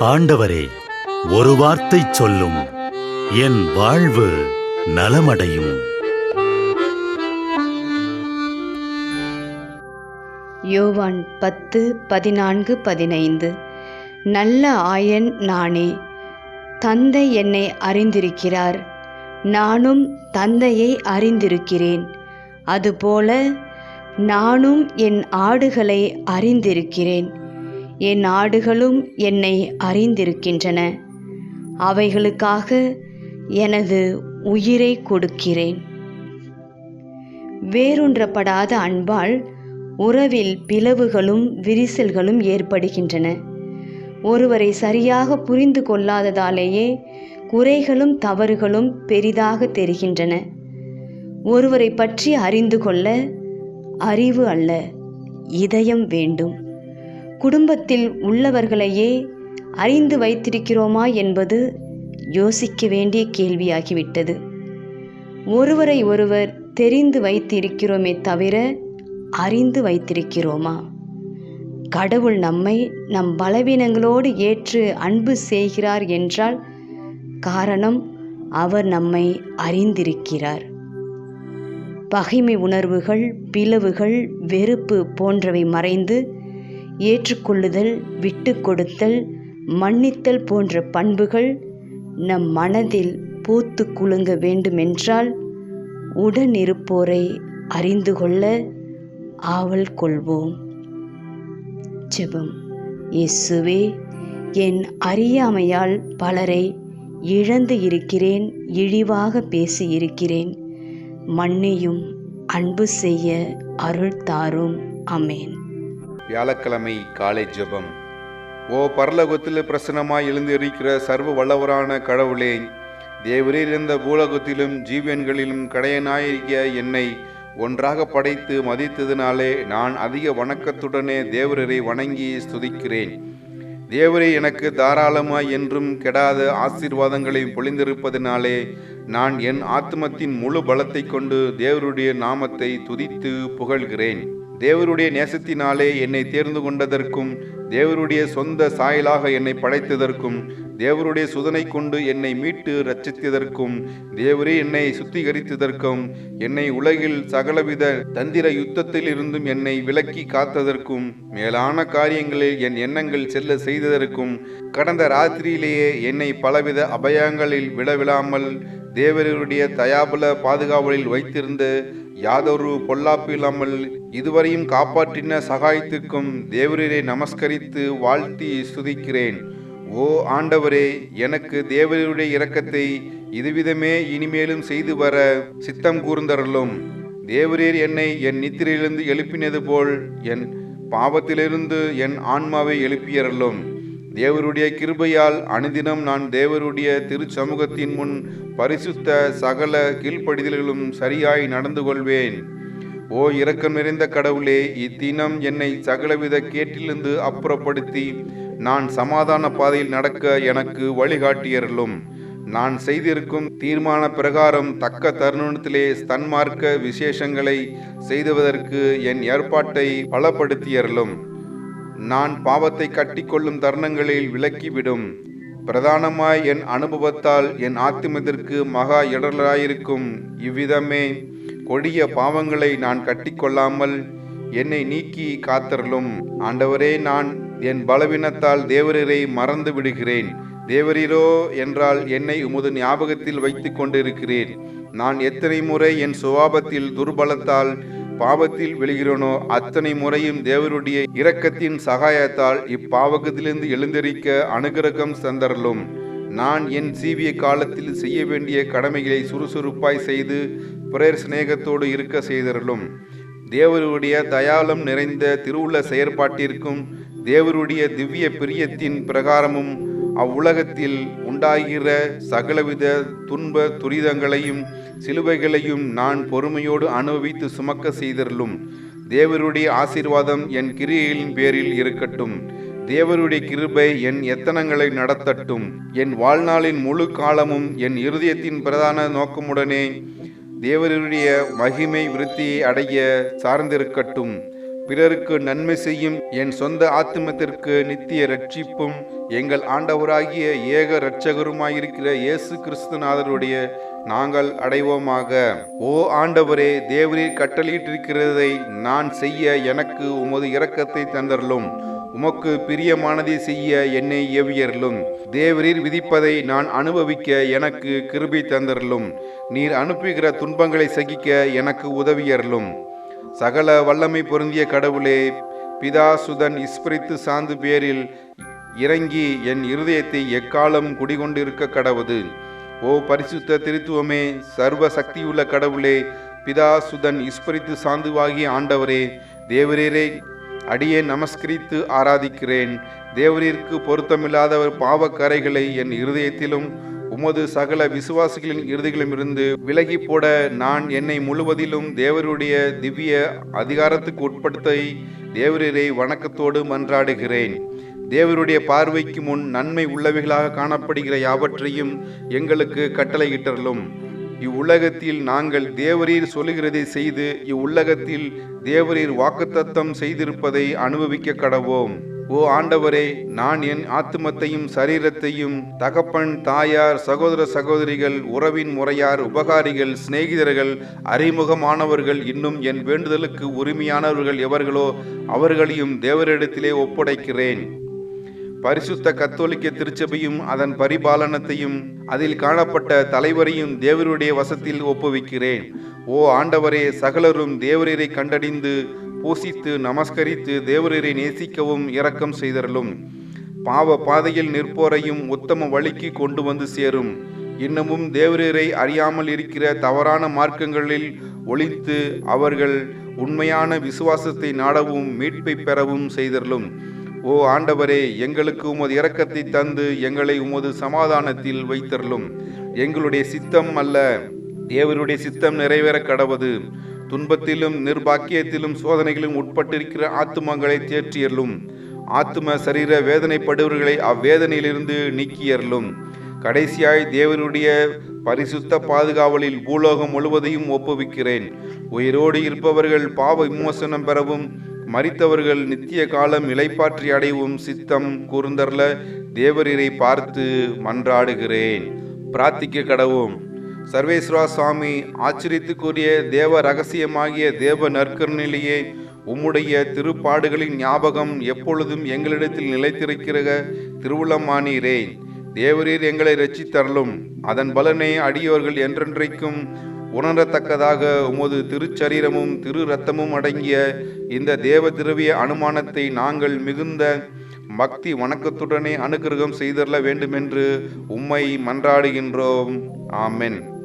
ஆண்டவரே ஒரு வார்த்தை சொல்லும். என் வாழ்வு நலமடையும். யோவான் பத்து பதினான்கு பதினைந்து. நல்ல ஆயன் நானே தந்தை என்னை அறிந்திருக்கிறார். நானும் தந்தையை அறிந்திருக்கிறேன். அதுபோல நானும் என் ஆடுகளை அறிந்திருக்கிறேன். என் ஆடுகளும் என்னை அறிந்திருக்கின்றன. அவைகளுக்காக எனது உயிரை கொடுக்கிறேன். வேரூன்றப்படாத அன்பால் உறவில் பிளவுகளும் விரிசல்களும் ஏற்படுகின்றன. ஒருவரை சரியாக புரிந்து கொள்ளாததாலேயே குறைகளும் தவறுகளும் பெரிதாக தெரிகின்றன. ஒருவரை பற்றி அறிந்து கொள்ள அறிவு அல்ல இதயம் வேண்டும். குடும்பத்தில் உள்ளவர்களையே அறிந்து வைத்திருக்கிறோமா என்பது யோசிக்க வேண்டிய கேள்வியாகிவிட்டது. ஒருவரை ஒருவர் தெரிந்து வைத்திருக்கிறோமே தவிர அறிந்து வைத்திருக்கிறோமா? கடவுள் நம்மை நம் பலவீனங்களோடு ஏற்று அன்பு செய்கிறார் என்றால் காரணம் அவர் நம்மை அறிந்திருக்கிறார். பகைமை உணர்வுகள் பிளவுகள் வெறுப்பு போன்றவை மறைந்து ஏற்றுக்கொள்ளுதல் விட்டு கொடுத்தல் மன்னித்தல் போன்ற பண்புகள் நம் மனதில் பூத்து குலுங்க வேண்டுமென்றால் உடனிருப்போரை அறிந்து கொள்ள ஆவல் கொள்வோம். ஜெபம். இயேசுவே என் அறியாமையால் பலரை இழந்து இருக்கிறேன் இழிவாக பேசி இருக்கிறேன் மன்னியும் அன்பு செய்ய அருள் தாரும். அமேன். வியாழக்கிழமை காலை ஜெபம். ஓ பரலோகத்தில் பிரசனமாய் எழுந்திருக்கிற சர்வ வல்லவரான கடவுளே தேவரீர் இருந்த பூலோகத்திலும் ஜீவியன்களிலும் கடையனாயிருக்கிய என்னை ஒன்றாக படைத்து மதித்ததினாலே நான் அதிக வணக்கத்துடனே தேவரரை வணங்கி ஸ்துதிக்கிறேன். தேவரே எனக்கு தாராளமாய் என்றும் கெடாத ஆசீர்வாதங்களை பொழிந்திருப்பதினாலே நான் என் ஆத்மத்தின் முழு பலத்தை கொண்டு தேவருடைய நாமத்தை துதித்து புகழ்கிறேன். தேவருடைய நேசத்தினாலே என்னை தேர்ந்து கொண்டதற்கும் தேவருடைய சொந்த சாயலாக என்னை படைத்ததற்கும் தேவருடைய சுதனை கொண்டு என்னை மீட்டு ரட்சித்ததற்கும் தேவரே என்னை சுத்திகரித்ததற்கும் என்னை உலகில் சகலவித தந்திர யுத்தத்தில் இருந்தும் என்னை விலக்கி காத்ததற்கும் மேலான காரியங்களில் என் எண்ணங்கள் செல்ல செய்ததற்கும் கடந்த ராத்திரியிலேயே என்னை பலவித அபயங்களில் விடவிடாமல் தேவருடைய தயாபல பாதுகாவலில் வைத்திருந்த யாதொரு பொல்லாப்பு இல்லாமல் இதுவரையும் காப்பாற்றின சகாயத்திற்கும் தேவரீரை நமஸ்கரித்து வாழ்த்தி சுதிக்கிறேன் ஓ ஆண்டவரே எனக்கு தேவருடைய இரக்கத்தை இதுவிதமே இனிமேலும் செய்து வர சித்தம் கூர்ந்தருளும். தேவரீர் என்னை என் நித்திரையிலிருந்து எழுப்பினது போல் என் பாவத்திலிருந்து என் ஆன்மாவை எழுப்பியறலும் தேவருடைய கிருபையால் அனுதினம் நான் தேவருடைய திருச்சமூகத்தின் முன் பரிசுத்த சகல கீழ்ப்படிதல்களும் சரியாய் நடந்து கொள்வேன். ஓ இரக்கம் நிறைந்த கடவுளே இத்தினம் என்னை சகலவித கேட்டிலிருந்து அப்புறப்படுத்தி நான் சமாதான பாதையில் நடக்க எனக்கு வழிகாட்டியர்களும் நான் செய்திருக்கும் தீர்மான பிரகாரம் தக்க தருணத்திலே ஸ்தன்மார்க்க விசேஷங்களை செய்துவதற்கு என் ஏற்பாட்டை பலப்படுத்தியர்களும் நான் பாவத்தை கட்டிக்கொள்ளும் தருணங்களில் விலக்கிவிடும். பிரதானமாய் என் அனுபவத்தால் என் ஆத்திமத்திற்கு மகா இடலாயிருக்கும் இவ்விதமே கொடிய பாவங்களை நான் கட்டிக்கொள்ளாமல் என்னை நீக்கி காத்தரலும் ஆண்டவரே நான் என் பலவீனத்தால் தேவரீரை மறந்து விடுகிறேன். தேவரீரோ என்றால் என்னை உமது ஞாபகத்தில் வைத்துக் கொண்டிருக்கிறேன் நான் எத்தனை முறை என் சுவாபத்தில் துர்பலத்தால் பாவத்தில் விழுகிறோனோ அத்தனை முறையும் தேவருடைய இரக்கத்தின் சகாயத்தால் இப்பாவகத்திலிருந்து எழுந்திருக்க அனுகிரகம் தந்தரலும் நான் என் சீவிய காலத்தில் செய்ய வேண்டிய கடமைகளை சுறுசுறுப்பாய் செய்து பிரேர் சிநேகத்தோடு இருக்க செய்தரலும் தேவருடைய தயாளம் நிறைந்த திருவுள்ள செயற்பாட்டிற்கும் தேவருடைய திவ்ய பிரியத்தின் பிரகாரமும் அவ்வுலகத்தில் உண்டாகிற சகலவித துன்ப துரிதங்களையும் சிலுவைகளையும் நான் பொறுமையோடு அனுபவித்து சுமக்க செய்தருளும். தேவருடைய ஆசீர்வாதம் என் கிரியையின் பேரில் இருக்கட்டும். தேவருடைய கிருபை என் எத்தனங்களை நடத்தட்டும். என் வாழ்நாளின் முழு காலமும் என் இருதயத்தின் பிரதான நோக்கமுடனே தேவருடைய மகிமை விருத்தியை அடைய சார்ந்திருக்கட்டும். பிறருக்கு நன்மை செய்யும் என் சொந்த ஆத்மத்திற்கு நித்திய ரட்சிப்பும் எங்கள் ஆண்டவராகிய ஏக இரட்சகருமாயிருக்கிற இயேசு கிறிஸ்துநாதருடைய நாங்கள் அடைவோமாக. ஓ ஆண்டவரே தேவரீர் கட்டளையிட்டிருக்கிறதை நான் செய்ய எனக்கு உமது இரக்கத்தை தந்தரலும். உமக்கு பிரியமானதை செய்ய என்னை ஏவியர்களும் தேவரீர் விதிப்பதை நான் அனுபவிக்க எனக்கு கிருபை தந்தரலும் நீர் அனுப்புகிற துன்பங்களை சகிக்க எனக்கு உதவியறலும் சகல வல்லமை பொருந்திய கடவுளே பிதா சுதன் இஸ்பிரித்து சாந்து பேரில் இறங்கி என் இருதயத்தை எக்காலம் குடிகொண்டிருக்க கடவுது. ஓ பரிசுத்த திருத்துவமே சர்வ சக்தியுள்ள கடவுளே பிதா சுதன் இஸ்பிரித்து சாந்துவாகிய ஆண்டவரே தேவரீரே அடியே நமஸ்கரித்து ஆராதிக்கிறேன். தேவரீருக்கு பொருத்தமில்லாதவர் பாவக்கரைகளை என் இருதயத்திலும் உமது சகல விசுவாசிகளின் இறுதிகளிலிருந்து விலகி போட நான் என்னை முழுவதிலும் தேவருடைய திவ்ய அதிகாரத்துக்கு உட்படுத்த தேவரீரை வணக்கத்தோடு மன்றாடுகிறேன். தேவருடைய பார்வைக்கு முன் நன்மை உள்ளவைகளாக காணப்படுகிற யாவற்றையும் எங்களுக்கு கட்டளையிட்டரலும் இவ்வுலகத்தில் நாங்கள் தேவரீர் சொல்லுகிறதை செய்து இவ்வுலகத்தில் தேவரீர் வாக்குத்தத்தம் செய்திருப்பதை அனுபவிக்க கடவோம். ஓ ஆண்டவரே நான் என் ஆத்துமத்தையும் சரீரத்தையும் தகப்பன் தாயார் சகோதர சகோதரிகள் உறவின் முறையார் உபகாரிகள் சிநேகிதர்கள் அறிமுகமானவர்கள் இன்னும் என் வேண்டுதலுக்கு உரிமையானவர்கள் எவர்களோ அவர்களையும் தேவரிடத்திலே ஒப்படைக்கிறேன். பரிசுத்த கத்தோலிக்க திருச்சபையும் அதன் பரிபாலனத்தையும் அதில் காணப்பட்ட தலைவரையும் தேவருடைய வசத்தில் ஒப்புவிக்கிறேன். ஓ ஆண்டவரே சகலரும் தேவரீரை கண்டடிந்து பூசித்து நமஸ்கரித்து தேவரீரை நேசிக்கவும் இரக்கம் செய்தரலும் பாவ பாதையில் நிற்போரையும் உத்தம வழிக்கு கொண்டு வந்து சேரும். இன்னமும் தேவரீரை அறியாமல் இருக்கிற தவறான மார்க்கங்களில் ஒழித்து அவர்கள் உண்மையான விசுவாசத்தை நாடவும் மீட்பை பெறவும் செய்தரலும் ஓ ஆண்டவரே எங்களுக்கு உமது இரக்கத்தை தந்து எங்களை உமது சமாதானத்தில் வைத்தரலும் எங்களுடைய சித்தம் அல்ல தேவருடைய சித்தம் நிறைவேற கடவுது. துன்பத்திலும் நிர்பாக்கியத்திலும் சோதனைகளும் உட்பட்டிருக்கிற ஆத்துமங்களை தேற்றியருளும். ஆத்தும சரீர வேதனைப்படுவர்களை அவ்வேதனையிலிருந்து நீக்கியருளும். கடைசியாய் தேவனுடைய பரிசுத்த பாதுகாவலில் பூலோகம் முழுவதையும் ஒப்புவிக்கிறேன். உயிரோடு இருப்பவர்கள் பாவ விமோசனம் பெறவும் மறித்தவர்கள் நித்திய காலம் இளைப்பாற்றி அடைவும் சித்தம் கூர்ந்தர்ல தேவரீரை பார்த்து மன்றாடுகிறேன். பிரார்த்திக்க கடவும் சர்வேஸ்வரா சுவாமி ஆச்சரியத்துக்குரிய தேவ ரகசியமாகிய தேவ நற்கருணிலேயே உம்முடைய திருப்பாடுகளின் ஞாபகம் எப்பொழுதும் எங்களிடத்தில் நிலைத்திருக்கிற திருவுளமானீரே. தேவரீர் எங்களை ரச்சித்தரலும் அதன் பலனை அடியோர்கள் என்றென்றைக்கும் உணரத்தக்கதாக உமது திருச்சரீரமும் திரு ரத்தமும் அடங்கிய இந்த தேவ திரவிய அனுமானத்தை நாங்கள் மிகுந்த பக்தி வணக்கத்துடனே அனுகிரகம் செய்தரல வேண்டுமென்று உம்மை மன்றாடுகின்றோம். ஆமென்.